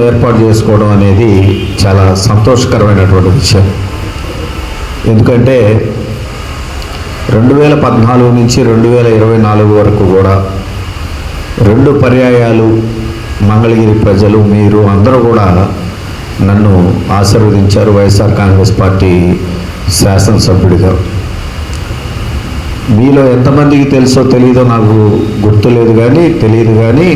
ఏర్పాటు చేసుకోవడం అనేది చాలా సంతోషకరమైనటువంటి విషయం. ఎందుకంటే రెండు వేల పద్నాలుగు నుంచి రెండు వేల ఇరవై నాలుగు వరకు కూడా రెండు పర్యాయాలు మంగళగిరి ప్రజలు మీరు అందరూ కూడా నన్ను ఆశీర్వదించారు వైఎస్ఆర్ కాంగ్రెస్ పార్టీ శాసనసభ్యుడిగా. మీలో ఎంతమందికి తెలుసో తెలియదో నాకు గుర్తులేదు కానీ తెలియదు కానీ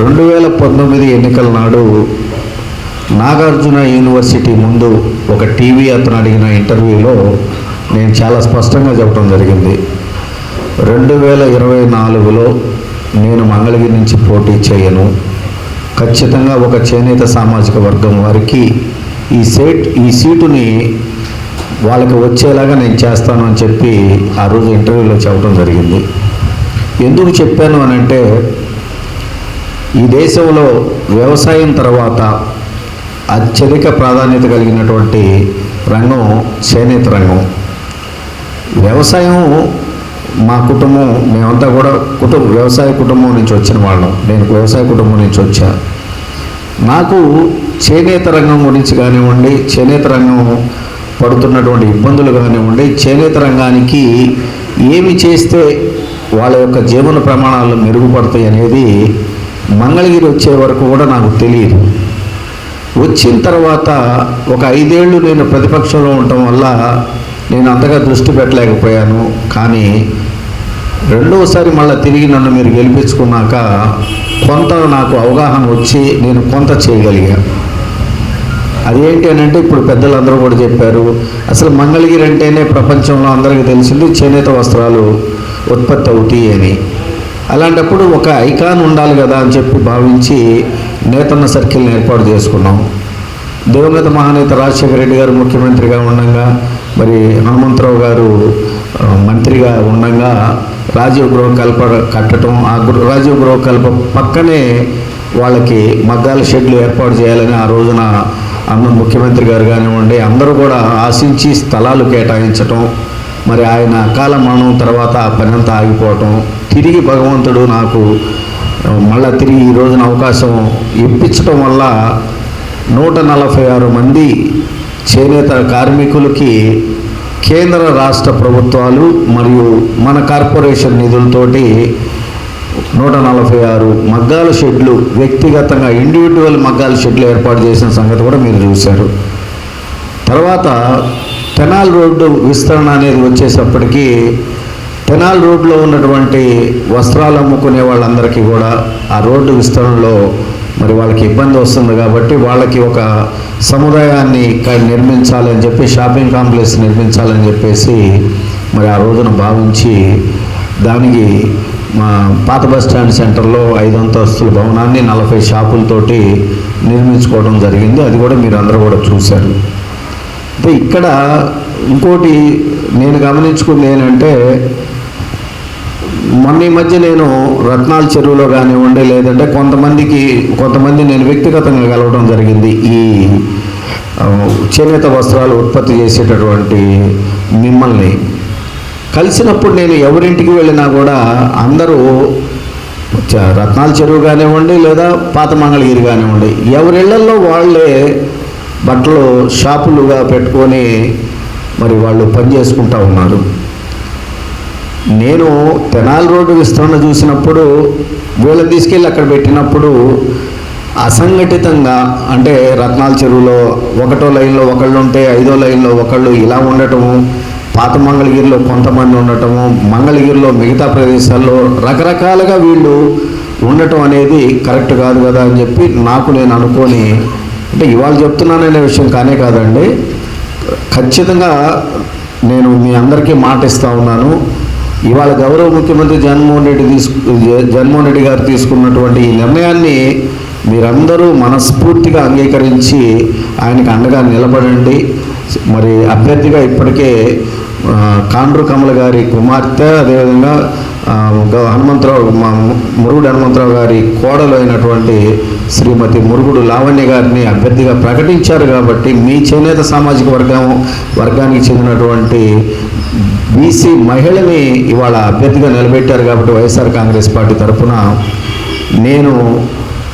రెండు వేల పంతొమ్మిది ఎన్నికల నాడు నాగార్జున యూనివర్సిటీ ముందు ఒక టీవీ అతను అడిగిన ఇంటర్వ్యూలో నేను చాలా స్పష్టంగా చెప్పడం జరిగింది. రెండు వేల ఇరవై నాలుగులో నేను మంగళగిరి నుంచి పోటీ చేయను. ఖచ్చితంగా ఒక చేనేత సామాజిక వర్గం వారికి ఈ సీట్ ఈ సీటుని వాళ్ళకి వచ్చేలాగా నేను చేస్తాను అని చెప్పి ఆ రోజు ఇంటర్వ్యూలో చెప్పడం జరిగింది. ఎందుకు చెప్పాను అని అంటే ఈ దేశంలో వ్యవసాయం తర్వాత అత్యధిక ప్రాధాన్యత కలిగినటువంటి రంగం చేనేత రంగం. వ్యవసాయం మా కుటుంబం మేమంతా కూడా కుటుంబ వ్యవసాయ కుటుంబం నుంచి వచ్చిన వాళ్ళం. నేను వ్యవసాయ కుటుంబం నుంచి వచ్చా. నాకు చేనేత రంగం గురించి కానివ్వండి చేనేత రంగం పడుతున్నటువంటి ఇబ్బందులు కానివ్వండి చేనేత రంగానికి ఏమి చేస్తే వాళ్ళ యొక్క జీవన ప్రమాణాలు మెరుగుపడతాయి అనేది మంగళగిరి వచ్చే వరకు కూడా నాకు తెలియదు. వచ్చిన తర్వాత ఒక ఐదేళ్ళు నేను ప్రతిపక్షంలో ఉండటం వల్ల నేను అంతగా దృష్టి పెట్టలేకపోయాను. కానీ రెండవసారి మళ్ళీ తిరిగి నన్ను మీరు గెలిపించుకున్నాక కొంత నాకు అవగాహన వచ్చి నేను కొంత చేయగలిగాను అదేంటి అని అంటే ఇప్పుడు పెద్దలందరూ కూడా చెప్పారు అసలు మంగళగిరి అంటేనే ప్రపంచంలో అందరికీ తెలిసింది చేనేత వస్త్రాలు ఉత్పత్తి అవుతాయి అని. అలాంటప్పుడు ఒక ఐకాన్ ఉండాలి కదా అని చెప్పి భావించి నేతన్న సర్కిల్ని ఏర్పాటు చేసుకున్నాం. దివంగత మహానేత రాజశేఖర రెడ్డి గారు ముఖ్యమంత్రిగా ఉండగా మరి హనుమంతరావు గారు మంత్రిగా ఉండగా రాజీవ్ గృహ కల్ప కట్టడం ఆ గృహ రాజీవ్ గృహ కల్ప పక్కనే వాళ్ళకి మగ్గాల షెడ్లు ఏర్పాటు చేయాలని ఆ రోజున అన్న ముఖ్యమంత్రి గారు కానివ్వండి అందరూ కూడా ఆశించి స్థలాలు కేటాయించటం మరి ఆయన అకాల మరణం తర్వాత ఆ పని అంతా ఆగిపోవటం. తిరిగి భగవంతుడు నాకు మళ్ళా తిరిగి ఈ రోజున అవకాశం ఇప్పించడం వల్ల నూట నలభై ఆరు మంది చేనేత కార్మికులకి కేంద్ర రాష్ట్ర ప్రభుత్వాలు మరియు మన కార్పొరేషన్ నిధులతోటి నూట నలభై ఆరు మగ్గాల షెడ్లు వ్యక్తిగతంగా ఇండివిజువల్ మగ్గాల షెడ్లు ఏర్పాటు చేసిన సంగతి కూడా మీరు చూశారు. తర్వాత తెనాల్ రోడ్డు విస్తరణ అనేది వచ్చేసప్పటికీ తెనాల్ రోడ్లో ఉన్నటువంటి వస్త్రాలు అమ్ముకునే వాళ్ళందరికీ కూడా ఆ రోడ్డు విస్తరణలో మరి వాళ్ళకి ఇబ్బంది వస్తుంది కాబట్టి వాళ్ళకి ఒక సముదాయాన్ని ఇక్కడ నిర్మించాలని చెప్పి షాపింగ్ కాంప్లెక్స్ నిర్మించాలని చెప్పేసి మరి ఆ రోజున భావించి దానికి మా పాత బస్ స్టాండ్ సెంటర్లో ఐదు అంతస్తుల భవనాన్ని నలభై షాపులతోటి నిర్మించుకోవడం జరిగింది. అది కూడా మీరు అందరూ కూడా చూశారు. అంటే ఇక్కడ ఇంకోటి నేను గమనించుకుంది ఏంటంటే మొన్న ఈ మధ్య నేను రత్నాల చెరువులో కానివ్వండి లేదంటే కొంతమందికి కొంతమంది నేను వ్యక్తిగతంగా కలవడం జరిగింది. ఈ చేనేత వస్త్రాలు ఉత్పత్తి చేసేటటువంటి మిమ్మల్ని. కలిసినప్పుడు నేను ఎవరింటికి వెళ్ళినా కూడా అందరూ చ- రత్నాల చెరువు కానివ్వండి లేదా పాత మంగళగిరి కానివ్వండి ఎవరిళ్ళలో వాళ్ళే బట్టలు షాపులుగా పెట్టుకొని మరి వాళ్ళు పని చేసుకుంటా ఉన్నారు. నేను తెనాలి రోడ్డు విస్తరణ చూసినప్పుడు వీళ్ళని తీసుకెళ్ళి అక్కడ పెట్టినప్పుడు అసంఘటితంగా అంటే రత్నాల చెరువులో ఒకటో లైన్లో ఒకళ్ళు ఉంటే ఐదో లైన్లో ఒకళ్ళు ఇలా ఉండటము పాత మంగళగిరిలో కొంతమంది ఉండటము మంగళగిరిలో మిగతా ప్రదేశాల్లో రకరకాలుగా వీళ్ళు ఉండటం అనేది కరెక్ట్ కాదు కదా అని చెప్పి నాకు నేను అనుకొని అంటే ఇవాళ చెప్తున్నాననే విషయం కానే కాదండి. ఖచ్చితంగా నేను మీ అందరికీ మాట ఇస్తా ఉన్నాను. ఇవాళ గౌరవ ముఖ్యమంత్రి జగన్మోహన్ రెడ్డి తీసుకు జగన్మోహన్ రెడ్డి గారు తీసుకున్నటువంటి ఈ నిర్ణయాన్ని మీరందరూ మనస్ఫూర్తిగా అంగీకరించి ఆయనకు అండగా నిలబడండి. మరి అభ్యర్థిగా ఇప్పటికే కాండ్రు కమల గారి కుమార్తె అదేవిధంగా హనుమంతరావు మురుగుడు హనుమంతరావు గారి కోడలు అయినటువంటి శ్రీమతి మురుగుడు లావణ్య గారిని అభ్యర్థిగా ప్రకటించారు కాబట్టి మీ చేనేత సామాజిక వర్గం వర్గానికి చెందినటువంటి బీసీ మహిళని ఇవాళ అభ్యర్థిగా నిలబెట్టారు కాబట్టి వైఎస్ఆర్ కాంగ్రెస్ పార్టీ తరఫున నేను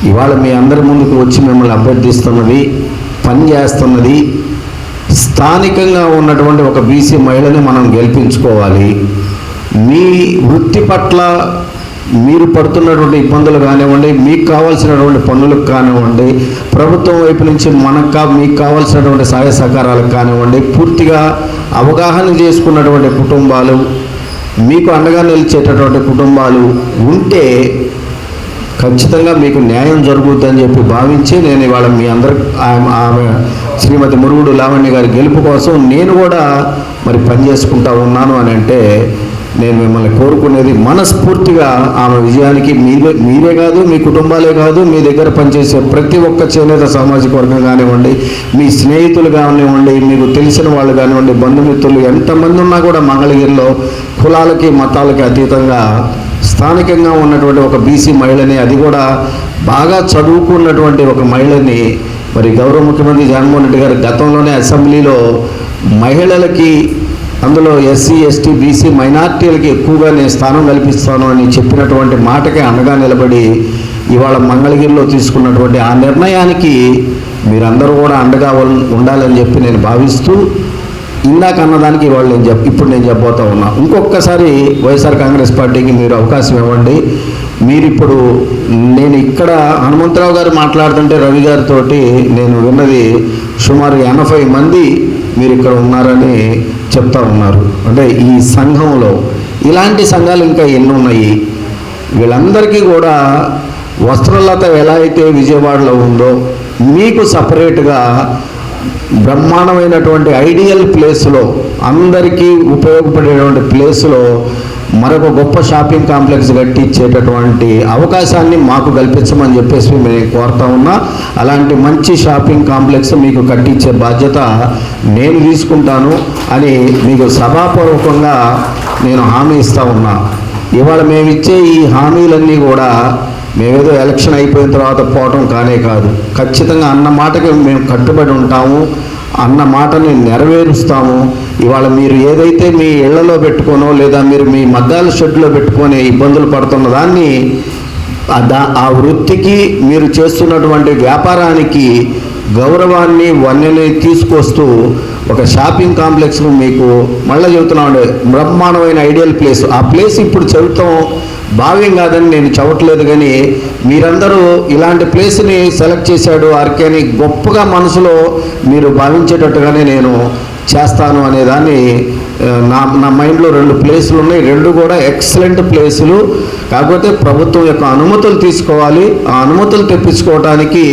ఇవాళ మీ అందరి ముందుకు వచ్చి మిమ్మల్ని అభ్యర్థిస్తున్నది పని చేస్తున్నది స్థానికంగా ఉన్నటువంటి ఒక బీసీ మహిళని మనం గెలిపించుకోవాలి. మీ వృత్తి పట్ల మీరు పడుతున్నటువంటి ఇబ్బందులు కానివ్వండి మీకు కావాల్సినటువంటి పనులకు కానివ్వండి ప్రభుత్వం వైపు నుంచి మనకు కా మీకు కావాల్సినటువంటి సహాయ సహకారాలకు కానివ్వండి పూర్తిగా అవగాహన చేసుకున్నటువంటి కుటుంబాలు మీకు అండగా నిలిచేటటువంటి కుటుంబాలు ఉంటే ఖచ్చితంగా మీకు న్యాయం జరుగుతుందని చెప్పి భావించి నేను ఇవాళ మీ అందరు ఆమె ఆమె శ్రీమతి మురుగుడు లావణ్య గారి గెలుపు కోసం నేను కూడా మరి పనిచేసుకుంటా ఉన్నాను అని అంటే నేను మిమ్మల్ని కోరుకునేది మనస్ఫూర్తిగా ఆమె విజయానికి మీరే మీరే కాదు మీ కుటుంబాలే కాదు మీ దగ్గర పనిచేసే ప్రతి ఒక్క చేనేత సామాజిక వర్గం కానివ్వండి మీ స్నేహితులు కానివ్వండి మీకు తెలిసిన వాళ్ళు కానివ్వండి బంధుమిత్రులు ఎంతమంది ఉన్నా కూడా మంగళగిరిలో కులాలకి మతాలకి అతీతంగా స్థానికంగా ఉన్నటువంటి ఒక బీసీ మహిళని అది కూడా బాగా చదువుకున్నటువంటి ఒక మహిళని మరి గౌరవ ముఖ్యమంత్రి జగన్మోహన్ రెడ్డి గారు గతంలోనే అసెంబ్లీలో మహిళలకి అందులో ఎస్సీ ఎస్టీ బీసీ మైనార్టీలకి ఎక్కువగా నేను స్థానం కల్పిస్తాను అని చెప్పినటువంటి మాటకి అండగా నిలబడి ఇవాళ మంగళగిరిలో తీసుకున్నటువంటి ఆ నిర్ణయానికి మీరందరూ కూడా అండగా ఉండాలని చెప్పి నేను భావిస్తూ ఇందాక అన్నదానికి ఇవాళ నేను చెప్ ఇప్పుడు నేను చెప్పబోతా ఉన్నా. ఇంకొకసారి వైఎస్ఆర్ కాంగ్రెస్ పార్టీకి మీరు అవకాశం ఇవ్వండి. మీరు ఇప్పుడు నేను ఇక్కడ హనుమంతరావు గారు మాట్లాడుతుంటే రవి గారితో నేను విన్నది సుమారు ఎనభై మంది మీరు ఇక్కడ ఉన్నారని చెప్తా ఉన్నారు. అంటే ఈ సంఘంలో ఇలాంటి సంఘాలు ఇంకా ఎన్ని ఉన్నాయి వీళ్ళందరికీ కూడా వస్త్రలత ఎలా అయితే విజయవాడలో ఉందో మీకు సపరేట్గా బ్రహ్మాండమైనటువంటి ఐడియల్ ప్లేస్లో అందరికీ ఉపయోగపడేటువంటి ప్లేస్లో మరొక గొప్ప షాపింగ్ కాంప్లెక్స్ కట్టించేటటువంటి అవకాశాన్ని మాకు కల్పించమని చెప్పేసి మేము కోరుతా ఉన్నా. అలాంటి మంచి షాపింగ్ కాంప్లెక్స్ మీకు కట్టించే బాధ్యత నేను తీసుకుంటాను అని మీకు సభాపూర్వకంగా నేను హామీ ఇస్తా ఉన్నా. ఇవాళ మేమిచ్చే ఈ హామీలన్నీ కూడా మేమేదో ఎలక్షన్ అయిపోయిన తర్వాత పోవటం కానే కాదు. ఖచ్చితంగా అన్న మాటకి మేము కట్టుబడి ఉంటాము. అన్న మాటని నెరవేరుస్తాము. ఇవాళ మీరు ఏదైతే మీ ఇళ్ళలో పెట్టుకోనో లేదా మీరు మీ మద్దాల షెడ్లో పెట్టుకొని ఇబ్బందులు పడుతున్న దాన్ని ఆ దా ఆ వృత్తికి మీరు చేస్తున్నటువంటి వ్యాపారానికి గౌరవాన్ని వన్యని తీసుకొస్తూ ఒక షాపింగ్ కాంప్లెక్స్ మీకు మళ్ళీ చెబుతున్నామండి. బ్రహ్మాండమైన ఐడియల్ ప్లేస్. ఆ ప్లేస్ ఇప్పుడు చెబుతాం భావ్యం కాదని నేను చవట్లేదు కానీ మీరందరూ ఇలాంటి ప్లేస్ని సెలెక్ట్ చేశాడు ఆర్కే అని గొప్పగా మనసులో మీరు భావించేటట్టుగానే నేను చేస్తాను అనేదాన్ని నా నా మైండ్లో రెండు ప్లేసులు ఉన్నాయి. రెండు కూడా ఎక్సలెంట్ ప్లేసులు. కాకపోతే ప్రభుత్వం యొక్క అనుమతులు తీసుకోవాలి. ఆ అనుమతులు తెప్పించుకోవడానికి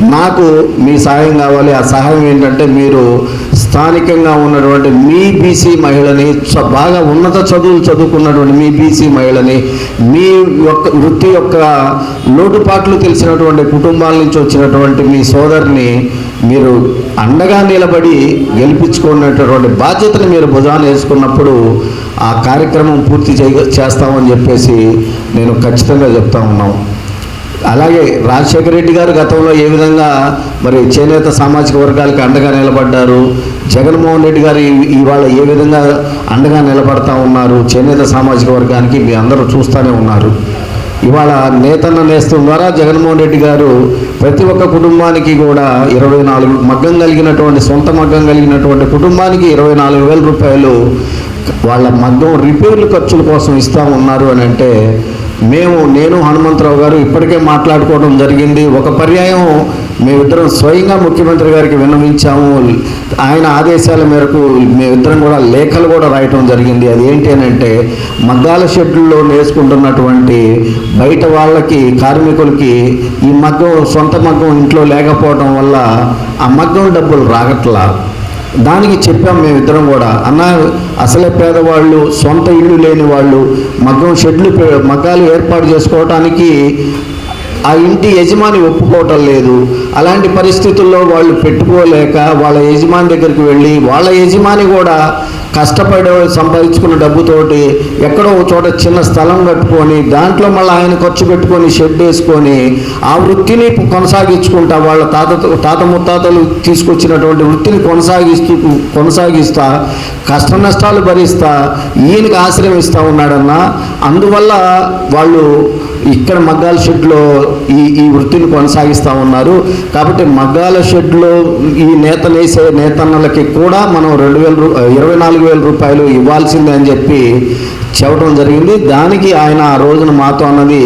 నాకు మీ సహాయం కావాలి. ఆ సహాయం ఏంటంటే మీరు స్థానికంగా ఉన్నటువంటి మీ బీసీ మహిళని బాగా ఉన్నత చదువులు చదువుకున్నటువంటి మీ బీసీ మహిళని మీ యొక్క వృత్తి యొక్క లోటుపాట్లు తెలిసినటువంటి కుటుంబాల నుంచి వచ్చినటువంటి మీ సోదరిని మీరు అండగా నిలబడి గెలిపించుకున్నటువంటి బాధ్యతను మీరు భుజాన వేసుకున్నప్పుడు ఆ కార్యక్రమం పూర్తి చేస్తామని చెప్పేసి నేను ఖచ్చితంగా చెప్తా ఉన్నాం. అలాగే రాజశేఖర రెడ్డి గారు గతంలో ఏ విధంగా మరి చేనేత సామాజిక వర్గాలకు అండగా నిలబడ్డారు? జగన్మోహన్ రెడ్డి గారు ఇవాళ ఏ విధంగా అండగా నిలబడతా ఉన్నారు? చేనేత సామాజిక వర్గానికి మీ అందరూ చూస్తూనే ఉన్నారు. ఇవాళ నేతన్న నేస్తం ద్వారా జగన్మోహన్ రెడ్డి గారు ప్రతి ఒక్క కుటుంబానికి కూడా ఇరవై నాలుగు మగ్గం కలిగినటువంటి సొంత మగ్గం కలిగినటువంటి కుటుంబానికి ఇరవై నాలుగు వేల రూపాయలు వాళ్ళ మగ్గం రిపేర్లు ఖర్చుల కోసం ఇస్తా ఉన్నారు అని అంటే మేము నేను హనుమంతరావు గారు ఇప్పటికే మాట్లాడుకోవడం జరిగింది. ఒక పర్యాయం మేమిద్దరం స్వయంగా ముఖ్యమంత్రి గారికి విన్నవించాము. ఆయన ఆదేశాల మేరకు మేమిద్దరం కూడా లేఖలు కూడా రాయటం జరిగింది. అది ఏంటి అని అంటే మగ్గాల షెడ్యూల్లో నేర్చుకుంటున్నటువంటి బయట వాళ్ళకి కార్మికులకి ఈ మగ్గం సొంత మగ్గం ఇంట్లో లేకపోవడం వల్ల ఆ మగ్గం డబ్బులు రాగట్లా? దానికి చెప్పాం మేమిద్దరం కూడా. అన్న అసలే పేదవాళ్ళు సొంత ఇల్లు లేని వాళ్ళు మగ్గం షెడ్లు మగ్గాలు ఏర్పాటు చేసుకోవటానికి ఆ ఇంటి యజమాని ఒప్పుకోవటం లేదు. అలాంటి పరిస్థితుల్లో వాళ్ళు పెట్టుకోలేక వాళ్ళ యజమాని దగ్గరికి వెళ్ళి వాళ్ళ యజమాని కూడా కష్టపడి సంపాదించుకున్న డబ్బుతోటి ఎక్కడో ఒక చోట చిన్న స్థలం కట్టుకొని దాంట్లో మళ్ళీ ఆయన ఖర్చు పెట్టుకొని షెడ్ వేసుకొని ఆ వృత్తిని కొనసాగించుకుంటా వాళ్ళ తాత తాత ముత్తాతలు తీసుకొచ్చినటువంటి వృత్తిని కొనసాగిస్తూ కొనసాగిస్తా కష్ట నష్టాలు భరిస్తా ఈయనకి ఆశ్రయం ఇస్తా ఉన్నాడన్న అందువల్ల వాళ్ళు ఇక్కడ మగ్గాల షెడ్లో ఈ ఈ వృత్తిని కొనసాగిస్తూ ఉన్నారు. కాబట్టి మగ్గాల షెడ్లో ఈ నేతనేసే నేతన్నలకి కూడా మనం రెండు వేల రూ ఇరవై నాలుగు వేల రూపాయలు ఇవ్వాల్సిందే అని చెప్పి చెప్పడం జరిగింది. దానికి ఆయన ఆ రోజున మాతో అన్నది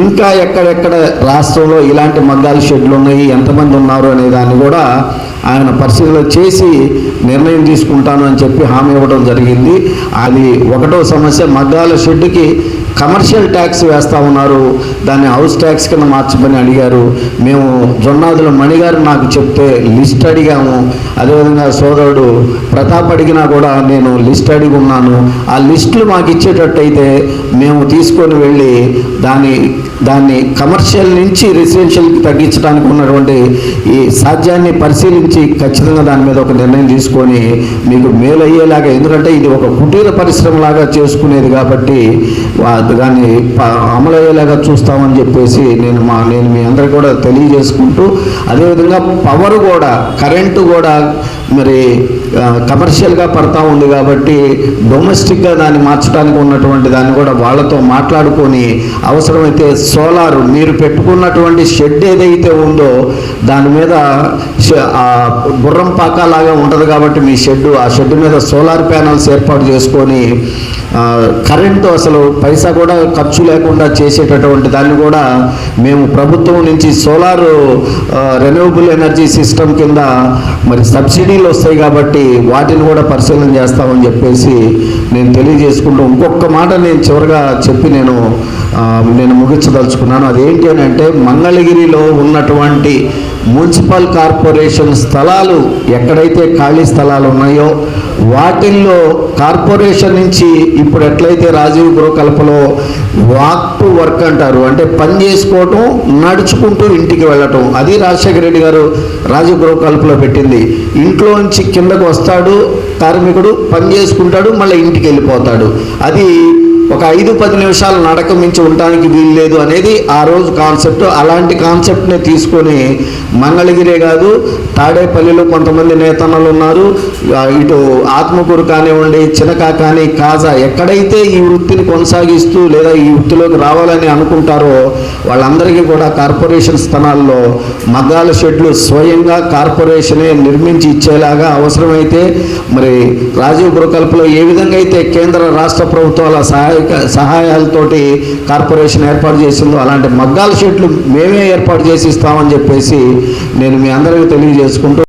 ఇంకా ఎక్కడెక్కడ రాష్ట్రంలో ఇలాంటి మగ్గాల షెడ్లు ఉన్నాయి ఎంతమంది ఉన్నారు అనే దాన్ని కూడా ఆయన పరిశీలన చేసి నిర్ణయం తీసుకుంటాను అని చెప్పి హామీ ఇవ్వడం జరిగింది. అది ఒకటో సమస్య మగ్గాల షెడ్డుకి కమర్షియల్ ట్యాక్స్ వేస్తూ ఉన్నారు. దాన్ని హౌస్ ట్యాక్స్ కింద మార్చమని అడిగారు. మేము జొన్నాదుల మణిగారు నాకు చెప్తే లిస్ట్ అడిగాము. అదేవిధంగా సోదరుడు ప్రతాప్ అడిగినా కూడా నేను లిస్ట్ అడిగి ఉన్నాను ఆ లిస్టులు మాకు ఇచ్చేటట్టయితే మేము తీసుకొని వెళ్ళి దాన్ని దాన్ని కమర్షియల్ నుంచి రెసిడెన్షియల్కి తగ్గించడానికి ఉన్నటువంటి ఈ సాధ్యాన్ని పరిశీలించి ఖచ్చితంగా దాని మీద ఒక నిర్ణయం తీసుకొని మీకు మేలు అయ్యేలాగా ఎందుకంటే ఇది ఒక కుటీర పరిశ్రమలాగా చేసుకునేది కాబట్టి దాన్ని అమలు అయ్యేలాగా చూస్తామని చెప్పేసి నేను మా నేను మీ అందరికీ కూడా తెలియజేసుకుంటూ అదేవిధంగా పవర్ కూడా కరెంటు కూడా మరి కమర్షియల్గా పడతా ఉంది కాబట్టి డొమెస్టిక్గా దాన్ని మార్చడానికి ఉన్నటువంటి దాన్ని కూడా వాళ్ళతో మాట్లాడుకొని అవసరమైతే సోలార్ మీరు పెట్టుకున్నటువంటి షెడ్ ఏదైతే ఉందో దాని మీద గుర్రం పాక లాగా ఉంటుంది కాబట్టి మీ షెడ్ ఆ షెడ్ మీద సోలార్ ప్యానల్స్ ఏర్పాటు చేసుకొని ఆ, కరెంటు అసలు పైసా కూడా ఖర్చు లేకుండా చేసేటటువంటి దాన్ని కూడా మేము ప్రభుత్వం నుంచి సోలార్ రెన్యూవబుల్ ఎనర్జీ సిస్టమ్ కింద మరి సబ్సిడీ కంపెనీలు వస్తాయి కాబట్టి వాటిని కూడా పరిశీలన చేస్తామని చెప్పేసి నేను తెలియజేసుకుంటూ ఇంకొక మాట నేను చివరిగా చెప్పి నేను నేను ముగించదలుచుకున్నాను. అదేంటి అని అంటే మంగళగిరిలో ఉన్నటువంటి మున్సిపల్ కార్పొరేషన్ స్థలాలు ఎక్కడైతే ఖాళీ స్థలాలు ఉన్నాయో వాటిల్లో కార్పొరేషన్ నుంచి ఇప్పుడు ఎట్లయితే రాజీవ్ గృహకల్పలో వాక్ టు వర్క్ అంటారు అంటే పని చేసుకోవటం నడుచుకుంటూ ఇంటికి వెళ్ళటం అది రాజశేఖర రెడ్డి గారు రాజీవ్ గృహకల్పలో పెట్టింది. ఇంట్లో నుంచి కిందకు వస్తాడు కార్మికుడు పని చేసుకుంటాడు మళ్ళీ ఇంటికి వెళ్ళిపోతాడు. అది ఒక ఐదు పది నిమిషాలు నడక మించి ఉండడానికి వీలు లేదు అనేది ఆ రోజు కాన్సెప్ట్ అలాంటి కాన్సెప్ట్ని తీసుకొని మంగళగిరే కాదు తాడేపల్లిలో కొంతమంది నేతన్నలు ఉన్నారు. ఇటు ఆత్మకూరు కానివ్వండి చినకా కానీ కాజా ఎక్కడైతే ఈ వృత్తిని కొనసాగిస్తూ లేదా ఈ వృత్తిలోకి రావాలని అనుకుంటారో వాళ్ళందరికీ కూడా కార్పొరేషన్ స్థానాల్లో మగ్గాల షెడ్లు స్వయంగా కార్పొరేషనే నిర్మించి ఇచ్చేలాగా అవసరమైతే మరి రాజీవ్ గృహకల్పలో ఏ విధంగా అయితే కేంద్ర రాష్ట్ర ప్రభుత్వాల సహాయ సహాయాలతోటి కార్పొరేషన్ ఏర్పాటు చేసిందో అలాంటి మగ్గాల షెడ్లు మేమే ఏర్పాటు చేసి ఇస్తామని చెప్పేసి నేను మీ అందరికీ తెలియజేసుకుంటూ